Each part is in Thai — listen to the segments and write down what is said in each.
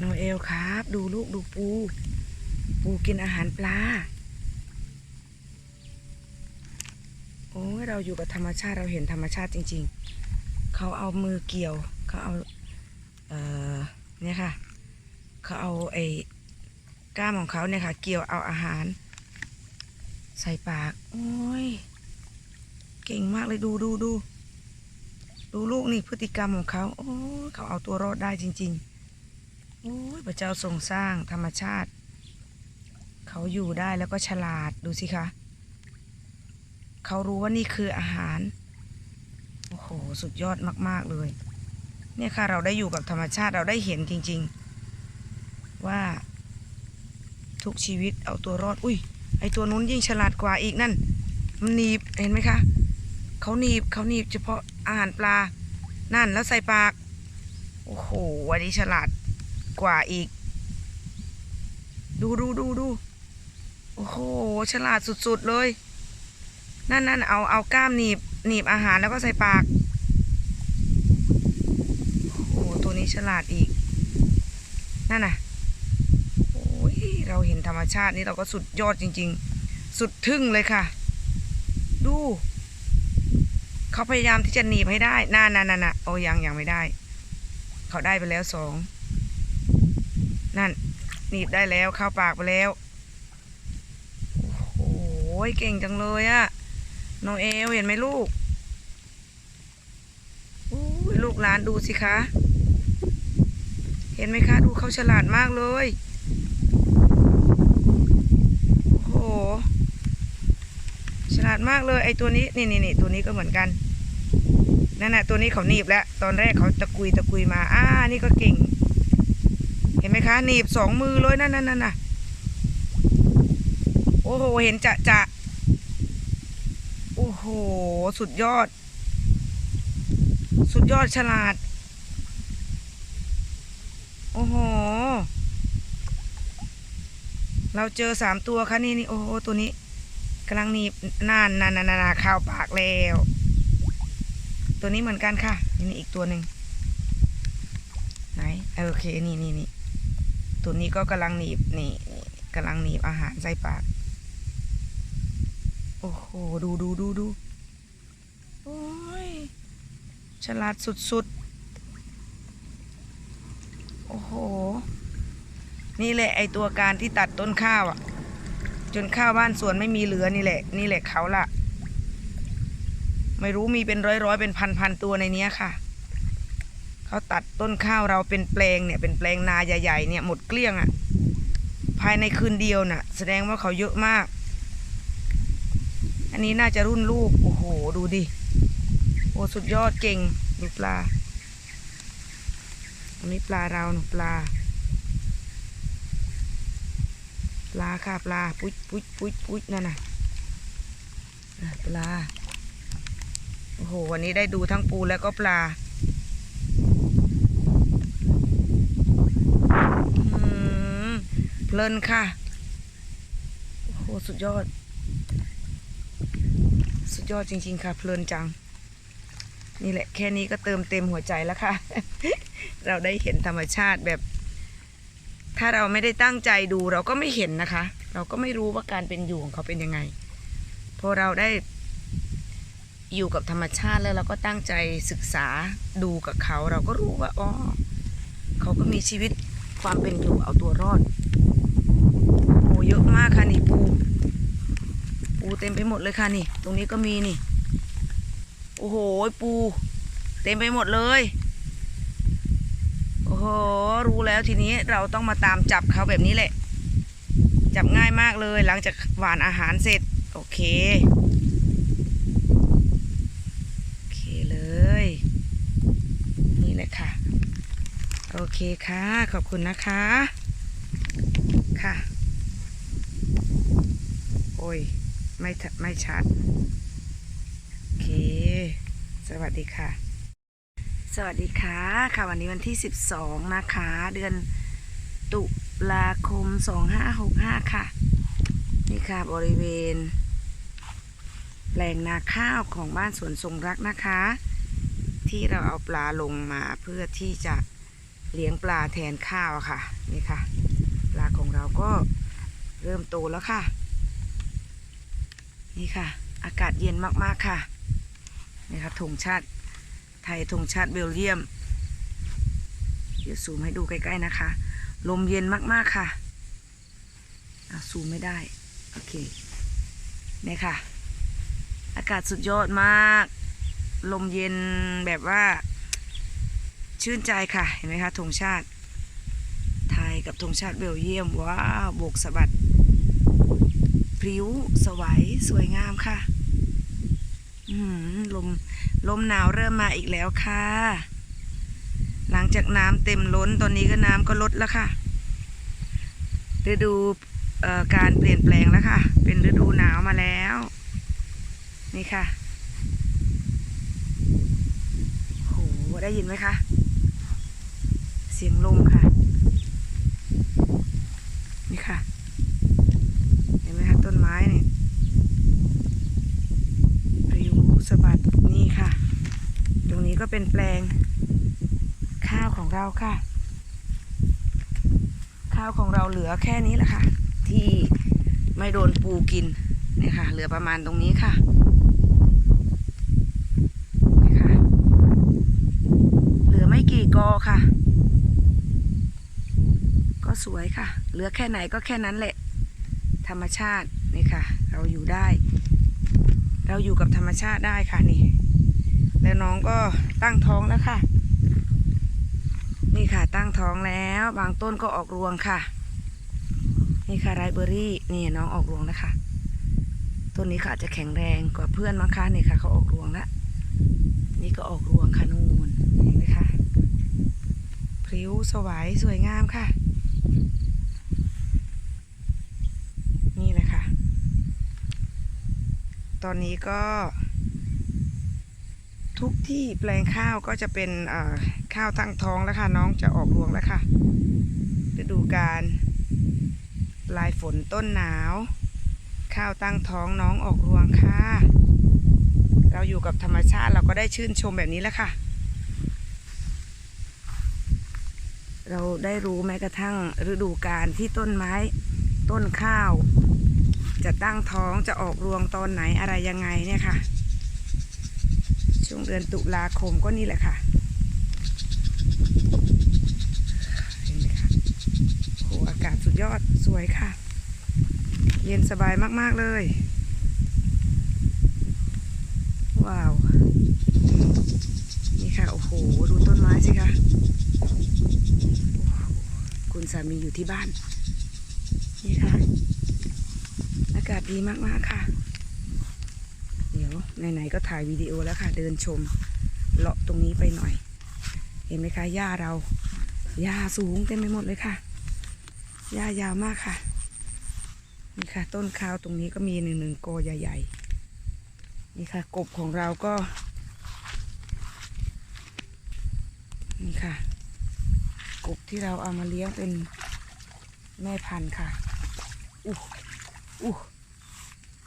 โนเอลครับ ดูลูกดูปู ปูกินอาหารปลา โอ้ยเราอยู่กับธรรมชาติเราเห็นธรรมชาติจริง ๆ เขาเอามือเกี่ยว เขาเอา เอ่อ เนี่ยค่ะ เขาเอาไอ้กล้ามของเขาเนี่ยค่ะ เกี่ยวเอาอาหาร ใส่ปาก โอ้ย เก่งมากเลยดูดูดูดูลูกนี่พฤติกรรมของเขา โอ้เขาเอาตัวรอดได้จริง ๆ โอ้ยพระเจ้าทรงสร้างธรรมชาติ เขาอยู่ได้แล้วก็ฉลาดดูสิคะเขารู้ว่านี่คืออาหาร โอ้โห สุดยอดมาก ๆ เลย เนี่ยค่ะเราได้อยู่กับธรรมชาติเราได้เห็นจริง ๆ ว่า ทุกชีวิตเอาตัวรอด อุ้ย ไอตัวนู้นยิ่งฉลาดกว่าอีกนั่น มันหนีบเห็นไหมคะ เขาหนีบเขาหนีบเฉพาะอาหารปลา นั่นแล้วใส่ปาก โอ้โหอันนี้ฉลาด กว่าอีก ดูดูดูดูโอ้โหฉลาดสุดๆเลย นั่นนั่นเอาเอาก้ามหนีบหนีบอาหารแล้วก็ใส่ปากโอ้โหตัวนี้ฉลาดอีก นั่นน่ะโอ้ยเราเห็นธรรมชาตินี่เราก็สุดยอดจริง ๆ สุดทึ่งเลยค่ะ ดูเขาพยายามที่จะหนีบให้ได้น่าน่าน่าน่ะโอ้ยังยังไม่ได้ เขาได้ไปแล้วสอง นั่นหนีบได้แล้วเข้าปากไปแล้ว โอ้โหเก่งจังเลยอะโนเอลเห็นไหมลูกอู้ลูกหลานดูสิคะ เห็นไหมคะ ดูเขาฉลาดมากเลย โอ้โห ฉลาดมากเลยไอตัวนี้ นี่นี่นี่ตัวนี้ก็เหมือนกัน นั่นน่ะตัวนี้เขาหนีบแล้ว ตอนแรกเขาตะกุยตะกุยมา อ่า นี่ก็เก่ง เห็นไหมคะหนีบสองมือเลยนั่นนั่นนั่นน่ะโอ้โห เห็นจะจะโอ้โห สุดยอด สุดยอดฉลาด โอ้โห เราเจอสามตัวค่ะนี่นี่โอ้โห ตัวนี้กำลังหนีบนานนานนานนาเข้าปากแล้ว ตัวนี้เหมือนกันค่ะ นี่อีกตัวหนึ่งไหน โอเค นี่นี่นี่ ตัวนี้ก็กำลังหนีบนี่กำลังหนีบอาหารใส่ปาก โอ้โห ดูดูดูดูโอ้ย ฉลาดสุดๆ โอ้โห นี่แหละไอตัวการที่ตัดต้นข้าวอะจนข้าวบ้านสวนไม่มีเหลือนี่แหละ นี่แหละเขาละไม่รู้มีเป็นร้อยร้อยๆเป็นพันพันๆตัวในนี้ค่ะ เขาตัดต้นข้าวเราเป็นแปลงเนี่ยเป็นแปลงนาใหญ่ๆเนี่ยหมดเกลี้ยงอะภายในคืนเดียวน่ะ แสดงว่าเขาเยอะมาก อันนี้น่าจะรุ่นลูก โอ้โห ดูดิ โอ้สุดยอดเก่ง ดูปลาอันนี้ปลาเราหนูปลา ปลาค่ะปลา ปุ๊ยปุ๊ยปุ๊ยปุ๊ยนั่นน่ะ ปลา โอ้โห วันนี้ได้ดูทั้งปูแล้วก็ปลา อืม เพลินค่ะ โอ้โห สุดยอด สุดยอดจริง ๆ ค่ะ เพลินจัง นี่แหละแค่นี้ก็เติมเต็มหัวใจแล้วค่ะ เราได้เห็นธรรมชาติแบบ ถ้าเราไม่ได้ตั้งใจดูเราก็ไม่เห็นนะคะ เราก็ไม่รู้ว่าการเป็นอยู่ของเขาเป็นยังไง พอเราได้อยู่กับธรรมชาติแล้วเราก็ตั้งใจศึกษาดูกับเขา เราก็รู้ว่าอ๋อเขาก็มีชีวิตความเป็นอยู่เอาตัวรอด เยอะมากค่ะนี่ปู ปูเต็มไปหมดเลยค่ะนี่ ตรงนี้ก็มีนี่ โอ้โหปู เต็มไปหมดเลย โอ้โหรู้แล้วทีนี้เราต้องมาตามจับเขาแบบนี้แหละ จับง่ายมากเลยหลังจากหวานอาหารเสร็จ โอเคโอเคเลย นี่แหละค่ะ โอเคค่ะ ขอบคุณนะคะค่ะ โอ้ย ไม่ไม่ชัด โอเค สวัสดีค่ะ สวัสดีค่ะ ค่ะวันนี้วันที่ 12 นะคะ เดือนตุลาคม 2565 ค่ะ นี่ค่ะบริเวณ แปลงนาข้าวของบ้านสวนทรงรักนะคะ ที่เราเอาปลาลงมาเพื่อที่จะเลี้ยงปลาแทนข้าวค่ะ นี่ค่ะ ปลาของเราก็เริ่มโตแล้วค่ะ นี่ค่ะ อากาศเย็นมากๆค่ะ นี่ค่ะธงชาติไทยธงชาติเบลเยียม เดี๋ยวซูมให้ดูใกล้ๆนะคะ ลมเย็นมากๆค่ะอะซูมไม่ได้ โอเค นี่ค่ะ อากาศสุดยอดมาก ลมเย็นแบบว่า ชื่นใจค่ะ เห็นไหมคะธงชาติ ไทยกับธงชาติเบลเยียม ว้าวโบกสะบัด พริ้วสวยสวยงามค่ะลมลมหนาวเริ่มมาอีกแล้วค่ะ หลังจากน้ำเต็มล้นตอนนี้ก็น้ำก็ลดแล้วค่ะฤดูการเปลี่ยนแปลงแล้วค่ะ เป็นฤดูหนาวมาแล้ว นี่ค่ะโหได้ยินไหมคะ เสียงลมค่ะ นี่ค่ะ เห็นไหมคะต้นไม้เนี่ยพริ้วสะบัดนี่ค่ะ ตรงนี้ก็ เป็นแปลง ข้าวของเราค่ะ ข้าวของเราเหลือแค่นี้แหละค่ะ ที่ไม่โดนปูกินเนี่ยค่ะ เหลือประมาณตรงนี้ค่ะนี่ค่ะ เหลือไม่กี่กอค่ะ ก็สวยค่ะ เหลือแค่ไหนก็แค่นั้นแหละ ธรรมชาตินี่ค่ะ เราอยู่ได้ เราอยู่กับธรรมชาติได้ค่ะนี่ แล้วน้องก็ตั้งท้องแล้วค่ะ นี่ค่ะตั้งท้องแล้ว บางต้นก็ออกรวงค่ะ นี่ค่ะไรเบอรี่นี่น้องออกรวงแล้วค่ะต้นนี้ค่ะจะแข็งแรงกว่าเพื่อนมั้งคะนี่ค่ะเขาออกรวงแล้วนี่ก็ออกรวงค่ะนูนเห็นไหมคะพริ้วสวยสวยงามค่ะ นี่เลยค่ะ ตอนนี้ก็ ทุกที่แปลงข้าวก็จะเป็นข้าวตั้งท้องแล้วค่ะ น้องจะออกรวงแล้วค่ะฤดูการลายฝนต้นหนาว ข้าวตั้งท้องน้องออกรวงค่ะ เราอยู่กับธรรมชาติเราก็ได้ชื่นชมแบบนี้แล้วค่ะ เราได้รู้แม้กระทั่งฤดูการที่ต้นไม้ต้นข้าว จะตั้งท้องจะออกรวงตอนไหนอะไรยังไงเนี่ยค่ะ ช่วงเดือนตุลาคมก็นี่แหละค่ะเห็นไหมคะโหอากาศสุดยอดสวยค่ะ เย็นสบายมากๆเลย ว้าว นี่ค่ะ โอ้โห ดูต้นไม้สิคะคุณสามีอยู่ที่บ้าน นี่ค่ะ อากาศดีมากๆค่ะ ไหนๆก็ถ่ายวิดีโอแล้วค่ะ เดินชมเลาะตรงนี้ไปหน่อย เห็นไหมคะหญ้าเราหญ้าสูงเต็มไปหมดเลยค่ะหญ้ายาวมากค่ะนี่ค่ะ ต้นข้าวตรงนี้ก็มีหนึ่งหนึ่งโกใหญ่ ๆ นี่ค่ะ กบของเราก็ นี่ค่ะ กบที่เราเอามาเลี้ยงเป็นแม่พันธุ์ค่ะอู้อู้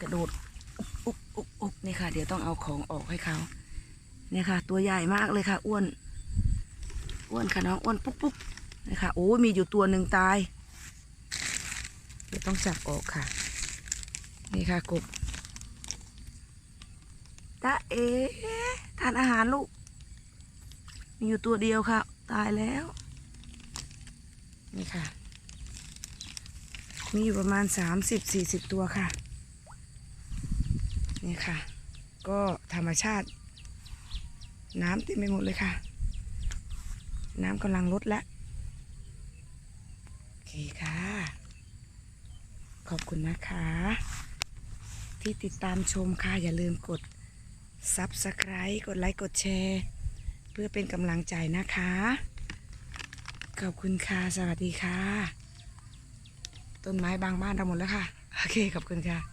กระโดด อุ๊บอุ๊บอุ๊บนี่ค่ะ เดี๋ยวต้องเอาของออกให้เขาเนี่ยค่ะ ตัวใหญ่มากเลยค่ะ อ้วน อ้วนค่ะน้องอ้วนปุ๊บปุ๊บนี่ค่ะโอ้ยมีอยู่ตัวหนึ่งตาย เดี๋ยวต้องจับออกค่ะ นี่ค่ะกบตาเอ๋ทานอาหารลูก มีอยู่ตัวเดียวค่ะ ตายแล้ว นี่ค่ะ มีอยู่ประมาณสามสิบสี่สิบตัวค่ะ นี่ค่ะ ก็ธรรมชาติ น้ำเต็มไปหมดเลยค่ะ น้ำกำลังลดแล้วโอเคค่ะ ขอบคุณนะคะ ที่ติดตามชมค่ะ อย่าลืมกด Subscribe กดไลค์ กดแชร์ เพื่อเป็นกำลังใจนะคะ ขอบคุณค่ะ สวัสดีค่ะ ต้นไม้บางบ้านเราหมดแล้วค่ะ โอเค ขอบคุณค่ะ